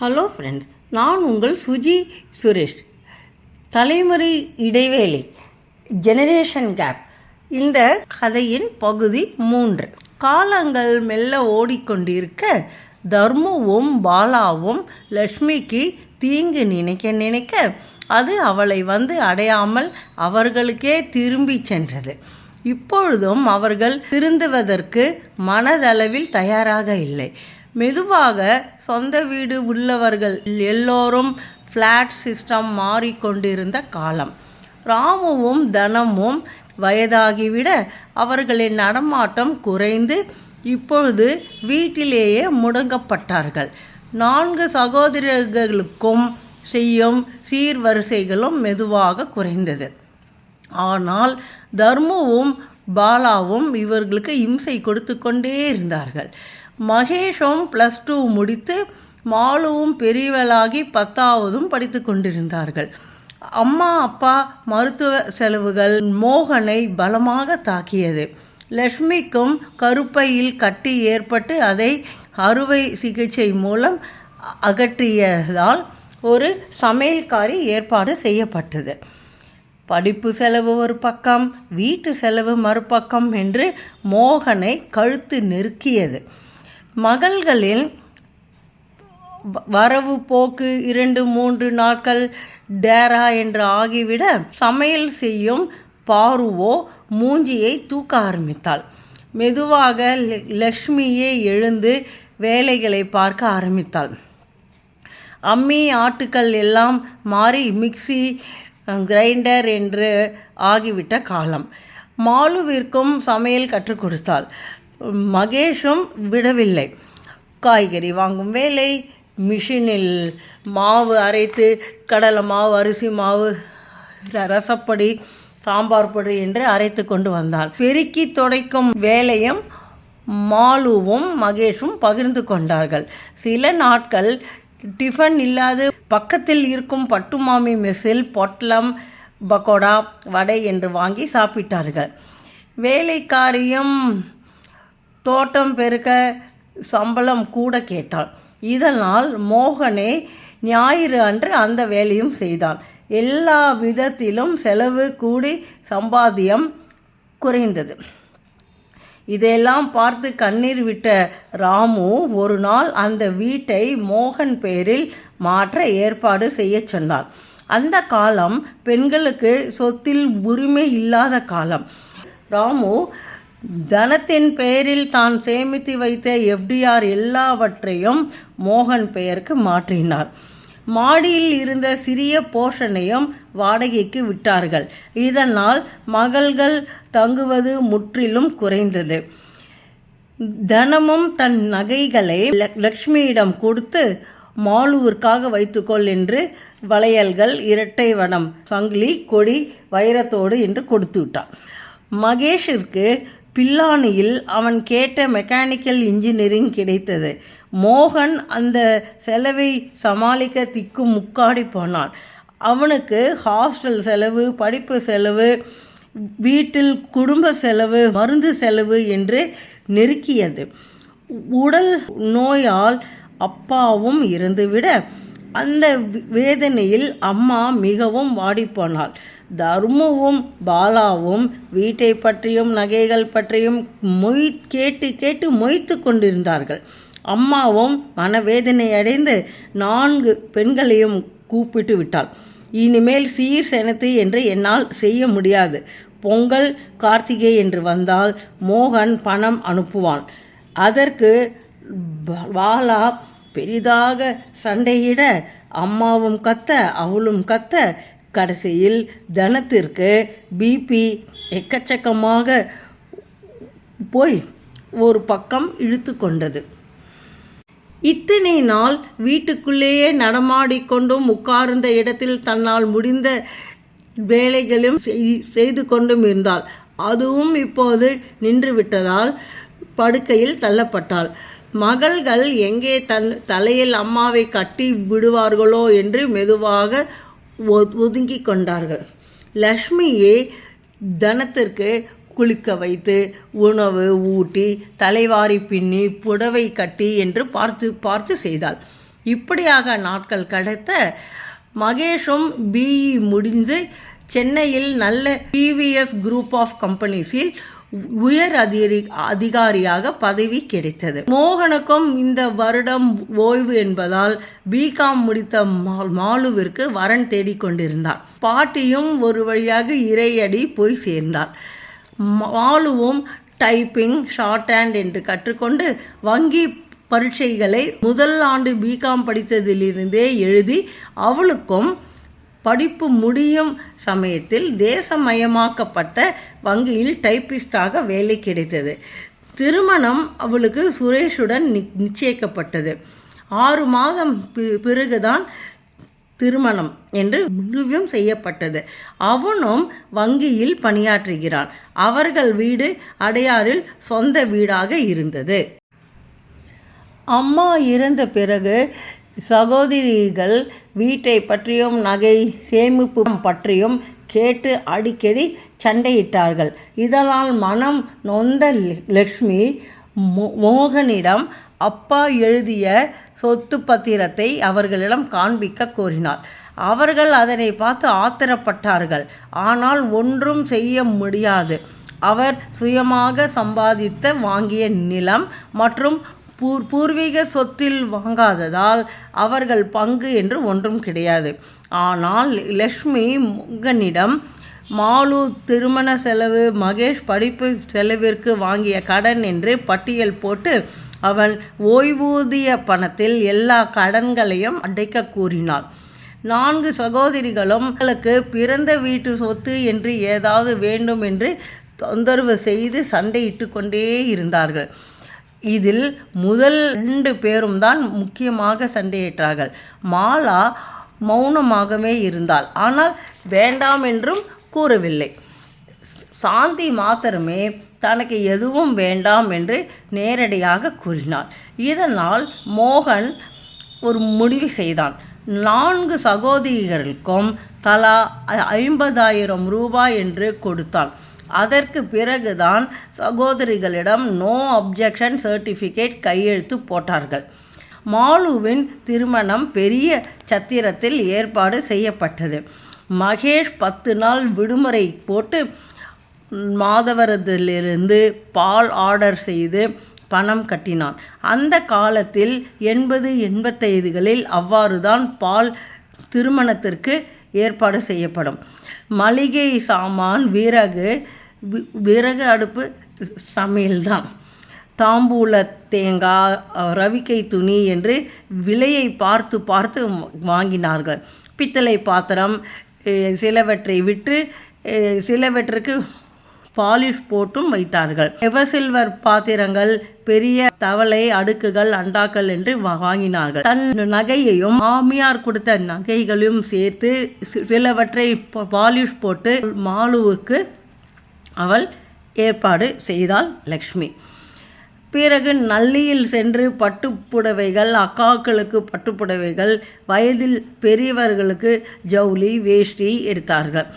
Hello friends நான் உங்கள் சுஜி சுரேஷ். தலைமுறை இடைவேளை ஜெனரேஷன் கேப் இந்த கதையின் பகுதி மூன்று. காலங்கள் மெல்ல ஓடிக்கொண்டிருக்க தர்முவும் பாலாவும் லக்ஷ்மிக்கு தீங்கு நினைக்க நினைக்க அது அவளை வந்து அடையாமல் அவர்களுக்கே திரும்பி சென்றது. இப்பொழுதும் அவர்கள் திருந்துவதற்கு மனதளவில் தயாராக இல்லை. மெதுவாக சொந்த வீடு உள்ளவர்கள் எல்லோரும் ஃப்ளாட் சிஸ்டம் மாறிக்கொண்டிருந்த காலம். ராமுவும் தனமும் வயதாகிவிட அவர்களின் நடமாட்டம் குறைந்து இப்பொழுது வீட்டிலேயே முடங்கப்பட்டார்கள். நான்கு சகோதரர்களுக்கும் செய்யும் சீர்வரிசைகளும் மெதுவாக குறைந்தது. ஆனால் தர்முவும் பாலாவும் இவர்களுக்கு இம்சை கொடுத்து கொண்டே இருந்தார்கள். மகேஷும் ப்ளஸ் டூ முடித்து மாலுவும் பெரியவளாகி பத்தாவதும் படித்து கொண்டிருந்தார்கள். அம்மா அப்பா மருத்துவ செலவுகள் மோகனை பலமாக தாக்கியது. லக்ஷ்மிக்கும் கருப்பையில் கட்டி ஏற்பட்டு அதை அறுவை சிகிச்சை மூலம் அகற்றியதால் ஒரு சமையல்காரி ஏற்பாடு செய்யப்பட்டது. படிப்பு செலவு ஒரு பக்கம் வீட்டு செலவு மறுபக்கம் என்று மோகனை கழுத்து நெருக்கியது. மகள்களில் வரவு போக்கு இரண்டு மூன்று நாட்கள் டேரா என்று ஆகிவிட சமையல் செய்யும் பாருவோ மூஞ்சியை தூக்க ஆரம்பித்தாள். மெதுவாக லக்ஷ்மியே எழுந்து வேலைகளை பார்க்க ஆரம்பித்தாள். அம்மி ஆட்டுக்கள் எல்லாம் மாறி மிக்சி கிரைண்டர் என்று ஆகிவிட்ட காலம். மாலுவிற்கும் சமையல் கற்றுக் கொடுத்தாள். மகேஷும் விடவில்லை. காய்கறி வாங்கும் வேலை மிஷினில் மாவு அரைத்து கடலை மாவு அரிசி மாவு ரசப்படி சாம்பார் பொடி என்று அரைத்து கொண்டு வந்தாள். பெருக்கி துடைக்கும் வேலையும் மாலுவும் மகேஷும் பகிர்ந்து கொண்டார்கள். சில நாட்கள் டிஃபன் இல்லாது பக்கத்தில் இருக்கும் பட்டுமாமி மெஸ்ஸில் பொட்லம் பக்கோடா வடை என்று வாங்கி சாப்பிட்டார்கள். வேலைக்காரியும் தோட்டம் பெருக்க சம்பளம் கூட கேட்டாள். இதனால் மோகனே ஞாயிறு அன்று அந்த வேலையும் செய்தான். எல்லா விதத்திலும் செலவு கூடி சம்பாத்தியம் குறைந்தது. இதையெல்லாம் பார்த்து கண்ணீர் விட்ட ராமு ஒரு நாள் அந்த வீட்டை மோகன் பேரில் மாற்ற ஏற்பாடு செய்ய சொன்னார். அந்த காலம் பெண்களுக்கு சொத்தில் உரிமை இல்லாத காலம். ராமு தனத்தின் பெயரில் தான் சேமித்து வைத்த எஃப்டிஆர் எல்லாவற்றையும் மோகன் பெயருக்கு மாற்றினார். மாடியில் இருந்த சிறிய போஷனையும் வாடகைக்கு விட்டார்கள். இதனால் மகள்கள் தங்குவது முற்றிலும் குறைந்தது. தனமும் தன் நகைகளை லக்ஷ்மியிடம் கொடுத்து மாலூருக்காக வைத்துக்கொள் என்று வளையல்கள் இரட்டை வனம் சங்கிலி கொடி வைரத்தோடு என்று கொடுத்து விட்டான். மகேஷிற்கு பில்லானியில் அவன் கேட்ட மெக்கானிக்கல் இன்ஜினியரிங் கிடைத்தது. மோகன் அந்த செலவை சமாளிக்க திக்கு முக்காடி போனான். அவனுக்கு ஹாஸ்டல் செலவு படிப்பு செலவு வீட்டில் குடும்ப செலவு மருந்து செலவு என்று நெருக்கியது. உடல் நோயால் அப்பாவும் இருந்துவிட அந்த வேதனையில் அம்மா மிகவும் வாடிப்போனாள். தர்முவும் பாலாவும் வீட்டை பற்றியும் நகைகள் பற்றியும் மொய் கேட்டு கேட்டு மொய்த்து கொண்டிருந்தார்கள். அம்மாவும் மனவேதனை அடைந்து நான்கு பெண்களையும் கூப்பிட்டு விட்டாள். இனிமேல் சீர் செனத்து என்று என்னால் செய்ய முடியாது. பொங்கல் கார்த்திகை என்று வந்தால் மோகன் பணம் அனுப்புவான். அதற்கு பாலா பெரிதாக சண்டையிட அம்மாவும் கத்த அவளும் கத்த கடைசியில் தனத்திற்கு பிபி எக்கச்சக்கமாக போய் ஒரு பக்கம் இழுத்து கொண்டது. இத்தனை நாள் வீட்டுக்குள்ளேயே நடமாடிக்கொண்டும் உட்கார்ந்த இடத்தில் தன்னால் முடிந்த வேலைகளும் செய்து கொண்டும் இருந்தாள். அதுவும் இப்போது நின்றுவிட்டதால் படுக்கையில் தள்ளப்பட்டாள். மகள்கள் எங்கே தன் தலையில் அம்மாவை கட்டி விடுவார்களோ என்று மெதுவாக ஒதுங்கி கொண்டார்கள் லக்ஷ்மியை தனத்திற்கு குளிக்க வைத்து உணவு ஊட்டி தலைவாரி பின்னி புடவை கட்டி என்று பார்த்து பார்த்து செய்தாள். இப்படியாக நாட்கள் கடத்த மகேஷும் பிஇ முடிந்து சென்னையில் நல்ல பிவிஎஃப் குரூப் ஆஃப் கம்பெனிஸில் உயர் அதிரி அதிகாரியாக பதவி கிடைத்தது. மோகனுக்கும் இந்த வருடம் ஓய்வு என்பதால் பிகாம் முடித்த மாலுவிற்கு வரன் தேடிக்கொண்டிருந்தார் பாட்டியும் ஒரு வழியாக இறையடி போய் சேர்ந்தார். மாலுவும் டைப்பிங் ஷார்ட் ஹேண்ட் என்று கற்றுக்கொண்டு வங்கி பரீட்சைகளை முதல் ஆண்டு பிகாம் படித்ததிலிருந்தே எழுதி அவளுக்கும் படிப்பு முடியும் சமயத்தில் தேசமயமாக்கப்பட்ட வங்கியில் டைப்பிஸ்டாக வேலை கிடைத்தது. திருமணம் அவளுக்கு சுரேஷுடன் நிச்சயிக்கப்பட்டது. ஆறு மாதம் பி- பிறகுதான் திருமணம் என்று முடிவும் செய்யப்பட்டது. அவனும் வங்கியில் பணியாற்றுகிறான். அவர்கள் வீடு அடையாறில் சொந்த வீடாக இருந்தது. அம்மா இறந்த பிறகு சகோதரிகள் வீட்டை பற்றியும் நகை சேமிப்பு பற்றியும் கேட்டு அடிக்கடி சண்டையிட்டார்கள். இதனால் மனம் நொந்த லக்ஷ்மி மோ- மோகனிடம் அப்பா எழுதிய சொத்து பத்திரத்தை அவர்களிடம் காண்பிக்க கோரினார் அவர்கள் அதனை பார்த்து ஆத்திரப்பட்டார்கள். ஆனால் ஒன்றும் செய்ய முடியாது. அவர் சுயமாக சம்பாதித்த வாங்கிய நிலம் மற்றும் பூர் பூர்வீக சொத்தில் வாங்காததால் அவர்கள் பங்கு என்று ஒன்றும் கிடையாது. ஆனால் லக்ஷ்மி முகனிடம் மாலு திருமண செலவு மகேஷ் படிப்பு செலவிற்கு வாங்கிய கடன் என்று பட்டியல் போட்டு அவன் ஓய்வூதிய பணத்தில் எல்லா கடன்களையும் அடைக்க கூறினார் நான்கு சகோதரிகளும் அவளுக்கு பிறந்த வீட்டு சொத்து என்று ஏதாவது வேண்டும் என்று தொந்தரவு செய்து சண்டையிட்டு கொண்டே இருந்தார்கள். இதில் முதல் ரெண்டு பேரும் தான் முக்கியமாக சண்டையிட்டார்கள். மாலா மௌனமாகவே இருந்தாள். ஆனால் வேண்டாம் என்றும் கூறவில்லை. சாந்தி மாத்திரமே தனக்கு எதுவும் வேண்டாம் என்று நேரடியாக கூறினார் இதனால் மோகன் ஒரு முடிவு செய்தான். நான்கு சகோதரிகளுக்கும் தலா ஐம்பதாயிரம் ரூபாய் என்று கொடுத்தான். அதற்கு பிறகுதான் சகோதரிகளிடம் நோ அப்ஜெக்ஷன் சர்டிஃபிகேட் கையெழுத்து போட்டார்கள். மாலுவின் திருமணம் பெரிய சத்திரத்தில் ஏற்பாடு செய்யப்பட்டது. மகேஷ் பத்து நாள் விடுமுறை போட்டு மாதவரத்திலிருந்து பால் ஆர்டர் செய்து பணம் கட்டினான். அந்த காலத்தில் எண்பது எண்பத்தைதுகளில் அவ்வாறுதான் பால் திருமணத்திற்கு ஏற்பாடு செய்யப்படும். மளிகை சாமான் விறகு விறகு அடுப்பு சமையல்தான். தாம்பூல தேங்காய் அஹ், ரவிக்கை துணி என்று விலையை பார்த்து பார்த்து வாங்கினார்கள். பித்தளை பாத்திரம் அஹ், சிலவற்றை விற்று அஹ், சிலவற்றுக்கு பாலிஷ் போட்டும் வைத்தார்கள். எவசில்வர் பாத்திரங்கள் பெரிய தவளை அடுக்குகள் அண்டாக்கள் என்று வாங்கினார்கள். தன் நகையையும் மாமியார் கொடுத்த நகைகளையும் சேர்த்து சிலவற்றை பாலிஷ் போட்டு மாலுவுக்கு அவள் ஏற்பாடு செய்தாள் லக்ஷ்மி. பிறகு நல்லியில் சென்று பட்டுப்புடவைகள் அக்காக்களுக்கு பட்டுப்புடவைகள் வயதில் பெரியவர்களுக்கு ஜவுளி வேஷ்டி எடுத்தார்கள்.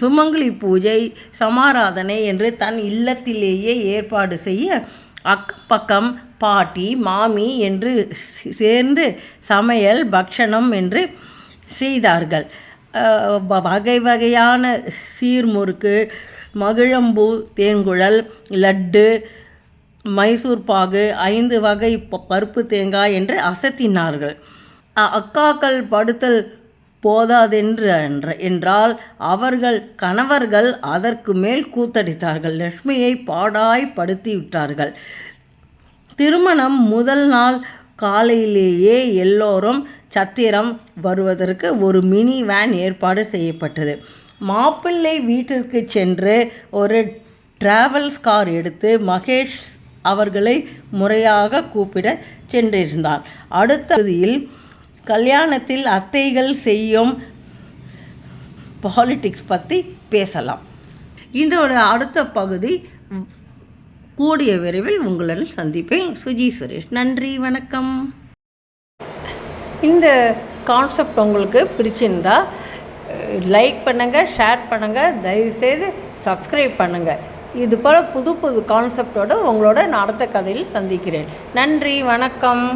சுமங்கலி பூஜை சமாராதனை என்று தன் இல்லத்திலேயே ஏற்பாடு செய்ய அக்கம் பக்கம் பாட்டி மாமி என்று சேர்ந்து சமையல் பக்ஷணம் என்று செய்தார்கள். வ- வகை வகையான சீர்முறுக்கு மகிழம்பூ தேன்குழல் லட்டு மைசூர் பாகு ஐந்து வகை ப- பருப்பு தேங்காய் என்று அசத்தினார்கள். அக்காக்கள் படுத்தல் போதாதென்று என்ற- என்றால் அவர்கள் கணவர்கள் அதற்கு மேல் கூத்தடித்தார்கள். லக்ஷ்மியை பாடாய் திருமணம் முதல் நாள் காலையிலேயே எல்லோரும் சத்திரம் வருவதற்கு ஒரு மினி வேன் ஏற்பாடு செய்யப்பட்டது. மாப்பிள்ளை வீட்டிற்கு சென்று ஒரு டிராவல்ஸ் கார் எடுத்து மகேஷ் அவர்களை முறையாக கூப்பிட சென்றிருந்தார். அடுத்த பகுதியில் கல்யாணத்தில் அத்தைகள் செய்யும் பாலிட்டிக்ஸ் பற்றி பேசலாம். இதோட அடுத்த பகுதி கூடிய விரைவில் உங்களுடன் சந்திப்பேன். சுஜி சுரேஷ் நன்றி வணக்கம். இந்த கான்செப்ட் உங்களுக்கு பிடிச்சிருந்தா லைக் பண்ணுங்கள் ஷேர் பண்ணுங்கள் தயவுசெய்து சப்ஸ்கிரைப் பண்ணுங்கள் இது போல் புது புது கான்செப்டோடு உங்களோட நான் அடுத்த கதையில் சந்திக்கிறேன். நன்றி வணக்கம்.